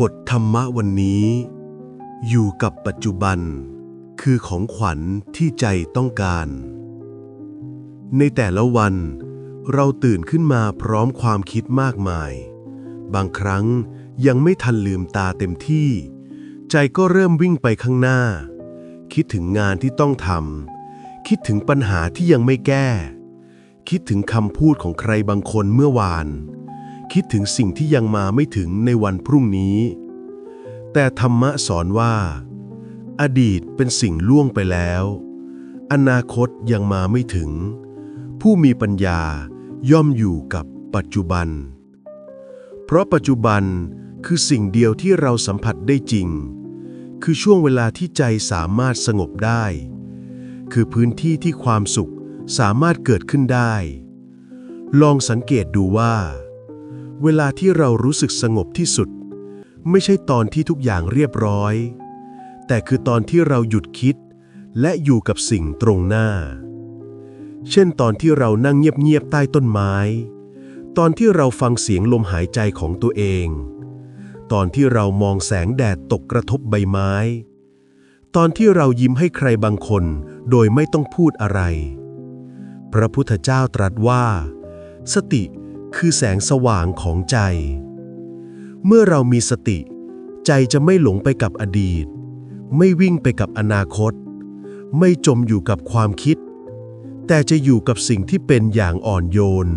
บทธรรมะวันนี้ อยู่กับปัจจุบัน คือของขวัญที่ใจต้องการ ในแต่ละวัน เราตื่นขึ้นมาพร้อมความคิดมากมาย บางครั้งยังไม่ทันลืมตาเต็มที่ ใจก็เริ่มวิ่งไปข้างหน้า คิดถึงงานที่ต้องทำคิดถึงปัญหาที่ยังไม่แก้ คิดถึงคำพูดของใครบางคนเมื่อวาน คิดถึงสิ่งที่ยังมาไม่ถึงในวันพรุ่งนี้ แต่ธรรมะสอนว่า อดีตเป็นสิ่งล่วงไปแล้ว อนาคตยังมาไม่ถึง ผู้มีปัญญาย่อมอยู่กับปัจจุบัน เพราะปัจจุบันคือสิ่งเดียวที่เราสัมผัสได้จริง คือช่วงเวลาที่ใจสามารถสงบได้ คือพื้นที่ที่ความสุขสามารถเกิดขึ้นได้ ลองสังเกตดูว่า เวลาที่เรารู้สึกสงบที่สุด ไม่ใช่ตอนที่ทุกอย่างเรียบร้อย แต่คือตอนที่เราหยุดคิด และอยู่กับสิ่งตรงหน้า เช่นตอนที่เรานั่งเงียบๆใต้ต้นไม้ ตอนที่เราฟังเสียงลมหายใจของตัวเอง ตอนที่เรามองแสงแดดตกกระทบใบไม้ ตอนที่เรายิ้มให้ใครบางคนโดยไม่ต้องพูดอะไร พระพุทธเจ้าตรัสว่า สติ คือแสงสว่างของใจ เมื่อเรามีสติ ใจจะไม่หลงไปกับอดีต ไม่วิ่งไปกับอนาคต ไม่จมอยู่กับความคิด แต่จะอยู่กับสิ่งที่เป็นอย่างอ่อนโยน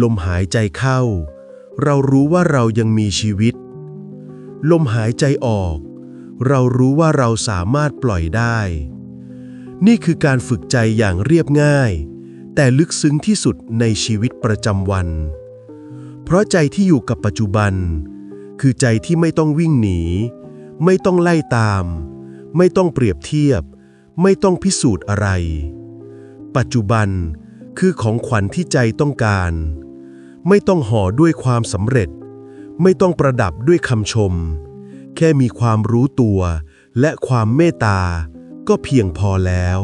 ลมหายใจเข้า เรารู้ว่าเรายังมีชีวิต ลมหายใจออก เรารู้ว่าเราสามารถปล่อยได้ นี่คือการฝึกใจอย่างเรียบง่าย แต่ลึกซึ้งที่สุดในชีวิตประจำวัน เพราะใจที่อยู่กับปัจจุบัน คือใจที่ไม่ต้องวิ่งหนี ไม่ต้องไล่ตาม ไม่ต้องเปรียบเทียบ ไม่ต้องพิสูจน์อะไร ปัจจุบันคือของขวัญที่ใจต้องการ ไม่ต้องห่อด้วยความสำเร็จ ไม่ต้องประดับด้วยคำชม แค่มีความรู้ตัวและความเมตตา ก็เพียงพอแล้ว